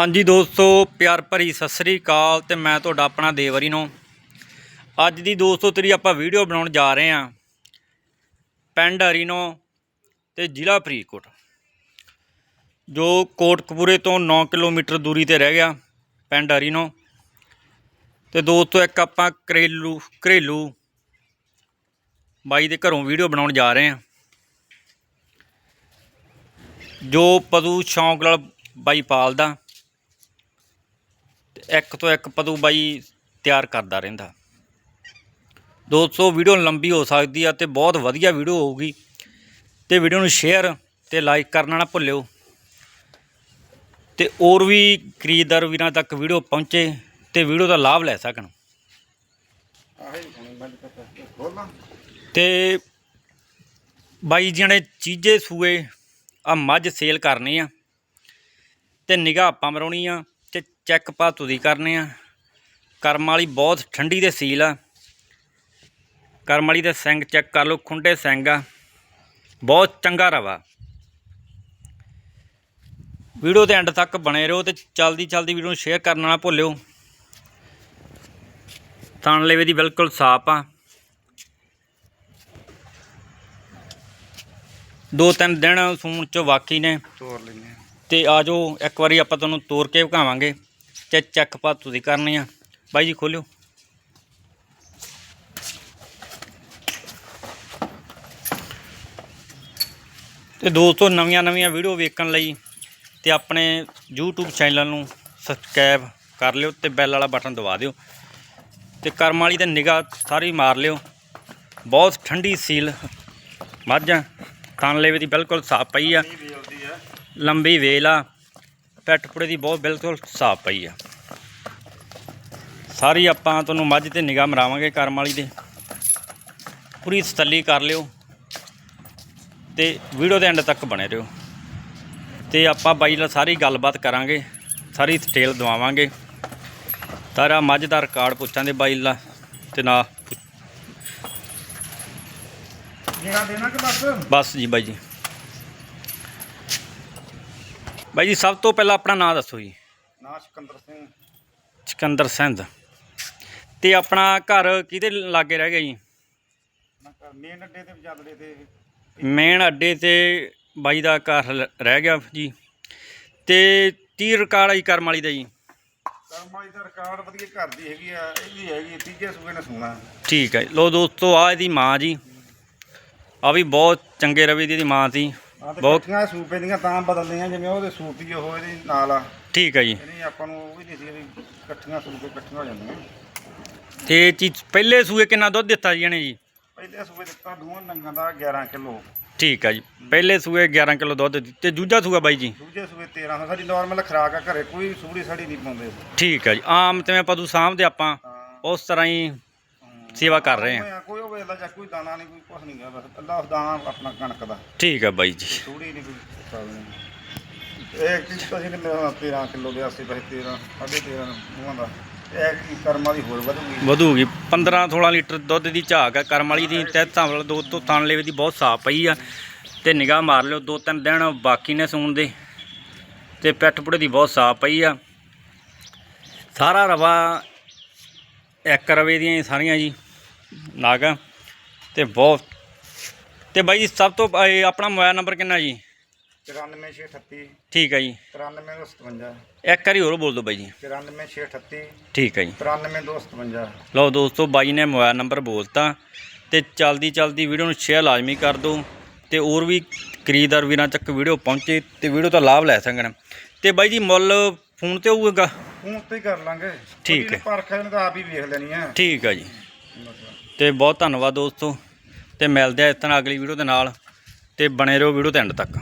ਹਾਂਜੀ ਦੋਸਤੋ, ਪਿਆਰ ਭਰੀ ਸਤਿ ਸ੍ਰੀ ਅਕਾਲ ਤੇ ਮੈਂ ਤੁਹਾਡਾ ਆਪਣਾ ਦੇਵਰੀ ਨੂੰ। ਅੱਜ ਦੀ ਦੋਸਤੋ, ਤੇਰੀ ਆਪਾਂ ਵੀਡੀਓ ਬਣਾਉਣ ਜਾ ਰਹੇ ਹਾਂ। ਪਿੰਡ ਹਰੀਨੋ ਤੇ ਜ਼ਿਲ੍ਹਾ ਫਰੀਦਕੋਟ। ਜੋ ਕੋਟਕਪੂਰੇ ਤੋਂ 9 ਕਿਲੋਮੀਟਰ ਦੂਰੀ ਤੇ ਰਹਿ ਗਿਆ ਪਿੰਡ ਹਰੀਨੋ। ਤੇ ਦੋਸਤੋ, ਇੱਕ ਆਪਾਂ ਘਰੇਲੂ ਘਰੇਲੂ ਬਾਈ ਦੇ ਘਰੋਂ ਵੀਡੀਓ ਬਣਾਉਣ ਜਾ ਰਹੇ ਹਾਂ। ਜੋ ਪਦੂ ਸ਼ੌਂਕ ਨਾਲ ਬਾਈ ਪਾਲਦਾ। ਇੱਕ ਤੋਂ ਇੱਕ ਪਦੂ ਬਾਈ ਤਿਆਰ ਕਰਦਾ ਰਹਿੰਦਾ। ਦੋਸਤੋ ਵੀਡੀਓ ਲੰਬੀ ਹੋ ਸਕਦੀ ਆ ਤੇ ਬਹੁਤ ਵਧੀਆ ਵੀਡੀਓ ਹੋਊਗੀ। ਤੇ ਵੀਡੀਓ ਨੂੰ ਸ਼ੇਅਰ ਤੇ ਲਾਈਕ ਕਰਨਾ ਨਾ ਭੁੱਲਿਓ। ਤੇ ਹੋਰ ਵੀ ਖਰੀਦਦਾਰ ਵੀਰਾਂ ਤੱਕ ਵੀਡੀਓ ਪਹੁੰਚੇ ਤੇ ਵੀਡੀਓ ਦਾ ਲਾਭ ਲੈ ਸਕਣ। ਤੇ ਬਾਈ ਜਿਹੜੇ ਚੀਜ਼ੇ ਸੂਏ ਆ ਮੱਝ ਸੇਲ ਕਰਨੀ ਆ ਤੇ ਨਿਗਾਹ ਆਪਾਂ ਮਰਾਉਣੀ ਆ। ਚੈੱਕ ਭਾਤੂ ਦੀ ਕਰਨੇ ਆ। ਕਰਮ ਵਾਲੀ ਬਹੁਤ ਠੰਡੀ ਦੇ ਸੀਲ ਆ। ਕਰਮ ਵਾਲੀ ਦੇ ਸਿੰਘ ਚੈੱਕ ਕਰ ਲਓ ਖੁੰਡੇ ਸਿੰਘ ਆ। ਬਹੁਤ ਚੰਗਾ ਰਵਾ। ਵੀਡੀਓ ਦੇ ਐਂਡ ਤੱਕ ਬਣੇ ਰਹੋ ਤੇ ਚਲਦੀ ਚਲਦੀ ਵੀਡੀਓ ਨੂੰ ਸ਼ੇਅਰ ਕਰਨਾ ਨਾ ਭੁੱਲਿਓ। ਥਣ ਲੇਵੇ ਦੀ ਬਿਲਕੁਲ ਸਾਫ਼ ਆ। ਦੋ ਤਿੰਨ ਦਿਨ ਸੂਣ ਚ ਵਾਕੀ ਨੇ। ਤੋਰ ਲੈਨੇ ਤੇ ਆ ਜਾਓ ਇੱਕ ਵਾਰੀ ਆਪਾਂ ਤੁਹਾਨੂੰ ਤੋੜ ਕੇ ਵਿਖਾਵਾਂਗੇ ਤੇ ਚੈੱਕ ਪਾ ਤੁਸੀਂ ਕਰਨੀ ਆ। ਬਾਈ ਜੀ ਖੋਲਿਓ। ਤੇ ਦੋਸਤੋ ਨਵੀਆਂ ਨਵੀਆਂ ਵੀਡੀਓ ਵੇਖਣ ਲਈ ਤੇ ਆਪਣੇ YouTube ਚੈਨਲ ਨੂੰ ਸਬਸਕ੍ਰਾਈਬ ਕਰ ਲਿਓ ਤੇ ਬੈਲ ਵਾਲਾ ਬਟਨ ਦਬਾ ਦਿਓ। ਤੇ ਕਰਮ ਵਾਲੀ ਤੇ ਨਿਗਾਹ ਸਾਰੀ ਮਾਰ ਲਿਓ। ਬਹੁਤ ਠੰਡੀ ਸੀਲ ਮੱਝ ਥਣ ਲੇਵੇ ਦੀ ਬਿਲਕੁਲ ਸਾਫ਼ ਪਈ ਆ। ਲੰਬੀ ਵੇਲ ਆ। ਪੈਟ ਪੁੜੇ ਦੀ ਬਹੁਤ ਬਿਲਕੁਲ ਸਾਫ਼ ਪਈ ਆ। ਸਾਰੀ ਆਪਾਂ ਤੁਹਾਨੂੰ ਮੱਝ ਤੇ ਨਿਗਾਹ ਮਰਾਵਾਂਗੇ ਕਰਮ ਵਾਲੀ ਦੇ। ਪੂਰੀ ਤਸੱਲੀ ਕਰ ਲਿਓ ਤੇ ਵੀਡੀਓ ਦੇ ਐਂਡ ਤੱਕ ਬਣੇ ਰਹੋ। ਤੇ ਆਪਾਂ ਬਾਈ ਨਾਲ ਸਾਰੀ ਗੱਲਬਾਤ ਕਰਾਂਗੇ ਸਾਰੀ ਡਿਟੇਲ ਦਵਾਵਾਂਗੇ। ਸਾਰਾ ਮੱਝ ਦਾ ਰਿਕਾਰਡ ਪੁੱਛਾਂਗੇ ਬਾਈ ਨਾਲ ਤੇ ਨਾ ਜਿਹੜਾ ਦੇਣਾ ਕਿ ਬਸ? ਬਸ ਜੀ ਬਾਈ ਜੀ। ਬਾਈ ਜੀ ਸਭ ਤੋਂ ਪਹਿਲਾਂ ਆਪਣਾ ਨਾਮ ਦੱਸੋ ਜੀ। ਨਾ ਸਿਕੰਦਰ ਸਿੰਘ। ਸਿਕੰਦਰ ਸਿੰਧ ਤੇ ਆਪਣਾ ਘਰ ਕਿਹਦੇ ਲਾਗੇ ਰਹਿ ਗਿਆ ਜੀ? ਮੇਨ ਅੱਡੇ ਤੇ ਜਦੜੇ ਤੇ ਮੇਨ ਅੱਡੇ ਤੇ ਬਾਈ ਦਾ ਘਰ ਰਹਿ ਗਿਆ ਜੀ। ਤੇ ਤੀ ਰਿਕਾਰਡ ਆਈ ਕਰਮ ਵਾਲੀ ਦਾ ਜੀ? ਕਰਮ ਵਾਲੀ ਦਾ ਰਿਕਾਰਡ ਵਧੀਆ ਘਰ ਦੀ ਹੈਗੀ ਆ ਇਹ ਵੀ ਹੈਗੀ ਤੀਜੇ ਸੂਏ ਨੇ ਸੋਣਾ। ਠੀਕ ਹੈ ਲੋ ਦੋਸਤੋ ਆ ਇਹਦੀ ਮਾਂ ਜੀ। ਆ ਵੀ ਬਹੁਤ ਚੰਗੇ ਰਵੇ ਦੀ ਇਹਦੀ ਮਾਂ ਸੀ। ਬਹੁਤ- ਇਕੱਠੀਆਂ ਸੂਪੇ ਦੀਆਂ ਤਾਂ ਬਦਲਦੀਆਂ ਜਿਵੇਂ ਉਹਦੇ ਸੂਪੀ ਉਹ ਇਹਦੇ ਨਾਲ ਆ। ਠੀਕ ਹੈ ਜੀ। ਇਹਨੇ ਆਪਾਂ ਨੂੰ ਉਹ ਵੀ ਨਹੀਂ ਸੀ ਵੀ ਇਕੱਠੀਆਂ ਸੂਪੇ ਇਕੱਠੀਆਂ ਹੋ ਜਾਂਦੀਆਂ। ਤੇ ਚੀਜ਼ ਪਹਿਲੇ ਸੂਏ ਕਿੰਨਾ ਦੁੱਧ ਦਿੱਤਾ ਜੀ ਇਹਨੇ ਜੀ? ਪਹਿਲੇ ਸੂਏ ਦਿੱਤਾ ਦੋਵਾਂ ਡੰਗਾਂ ਦਾ 11 ਕਿਲੋ। ਠੀਕ ਹੈ ਜੀ। ਪਹਿਲੇ ਸੂਏ 11 ਕਿਲੋ ਦੁੱਧ ਦਿੱਤੀ। ਤੇ ਦੂਜਾ ਸੂਆ ਬਾਈ ਜੀ? ਦੂਜੇ ਸੂਏ 13 ਸਾਡੀ ਨਾਰਮਲ ਖਰਾਕ ਆ ਘਰੇ ਕੋਈ ਸੂੜੀ ਸਾੜੀ ਨਹੀਂ ਪਾਉਂਦੇ। ਠੀਕ ਹੈ ਜੀ। ਆਮ ਜਿਵੇਂ ਪਦੂ ਸਾਹਮਣੇ ਆਪਾਂ ਤਾਂ ਉਸ ਤਰ੍ਹਾਂ ਹੀ ਸੇਵਾ ਕਰ ਰਹੇ ਆ। ਕੋਈ- ਕੋਈ ਉਹ ਵੇਲਾ ਜਾਂ ਕੋਈ ਦਾਣਾ ਨਹੀਂ ਕੋਈ ਕੁਛ ਨਹੀਂ ਗਾ ਬਸ ਅੱਲਾ ਦਾਣਾ ਆਪਣਾ ਕਣਕ ਦਾ। ਠੀਕ ਹੈ ਬਾਈ ਜੀ। ਥੋੜੀ ਨਹੀਂ ਕੋਈ ਪ੍ਰੋਬਲਮ ਇਹ ਕੀ ਅਸੀਂ ਨੇ ਮੇਰਾ 13 ਕਿਲੋ ਦੇ ਆਸੇ ਪਾਸੇ 13 13.5 ਦੋਵਾਂ ਦਾ। ਇਹ ਕੀ ਕਰਮ ਵਾਲੀ ਹੋਰ ਵਧੂਗੀ? ਵਧੂਗੀ। 15 16 ਲੀਟਰ ਦੁੱਧ ਦੀ ਝਾਕ ਆ ਕਰਮ ਵਾਲੀ ਦੀ ਤੇ ਧਾਵਲ ਦੋ ਤੋਂ ਥਣ ਲੇਵੇ ਦੀ ਬਹੁਤ ਸਾਫ਼ ਪਈ ਆ। ਤੇ ਨਿਗਾਹ ਮਾਰ ਲਿਓ ਦੋ ਤਿੰਨ ਦਿਨ ਬਾਕੀ ਨੇ ਸੂਣ ਦੇ। ਤੇ ਪਿੱਠ ਪੁੜੇ ਦੀ ਬਹੁਤ ਸਾਫ਼ ਪਈ ਆ। ਸਾਰਾ ਰਵਾ ਇੱਕ ਰਵੇ ਦੀਆਂ ਹੀ ਸਾਰੀਆਂ ਜੀ ਨਾਗਾ। ਤੇ ਬਹੁਤ ਤੇ ਬਾਈ ਜੀ ਸਭ ਤੋਂ ਇਹ ਆਪਣਾ ਮੋਬਾਈਲ ਨੰਬਰ ਕਿੰਨਾ ਜੀ? 94638 ਠੀਕ ਹੈ ਜੀ। 93257 ਇੱਕ ਵਾਰੀ ਹੋਰ ਬੋਲ ਦਿਓ ਬਾਈ ਜੀ। 94638 ਠੀਕ ਹੈ ਜੀ। 93257 ਲਓ ਦੋਸਤੋ ਬਾਈ ਨੇ ਮੋਬਾਈਲ ਨੰਬਰ ਬੋਲਤਾ। ਤੇ ਚਲਦੀ ਚਲਦੀ ਵੀਡੀਓ ਨੂੰ ਸ਼ੇਅਰ ਲਾਜ਼ਮੀ ਕਰ ਦਿਓ। ਤੇ ਹੋਰ ਵੀ ਖਰੀਦਦਾਰ ਵੀਰਾਂ ਤੱਕ ਵੀਡੀਓ ਪਹੁੰਚੇ ਤੇ ਵੀਡੀਓ ਦਾ ਲਾਭ ਲੈ ਸਕਣ। ਤੇ ਬਾਈ ਜੀ ਮੁੱਲ ਫੋਨ ਤੇ ਹੋਊਗਾ? ਹੁਣ ਤੇ ਹੀ ਕਰ ਲਾਂਗੇ। ਠੀਕ ਹੈ। ਪਰਖ ਇਹਨੂੰ ਤਾਂ ਆਪ ਹੀ ਵੇਖ ਲੈਣੀ ਆ ਠੀਕ ਆ ਜੀ। ਤੇ ਬਹੁਤ ਧੰਨਵਾਦ ਦੋਸਤੋ। ਤੇ ਮਿਲਦੇ ਆ ਇਸ ਤਰ੍ਹਾਂ ਅਗਲੀ ਵੀਡੀਓ ਦੇ ਨਾਲ। ਤੇ ਬਣੇ ਰਹੋ ਵੀਡੀਓ ਦੇ ਐਂਡ ਤੱਕ।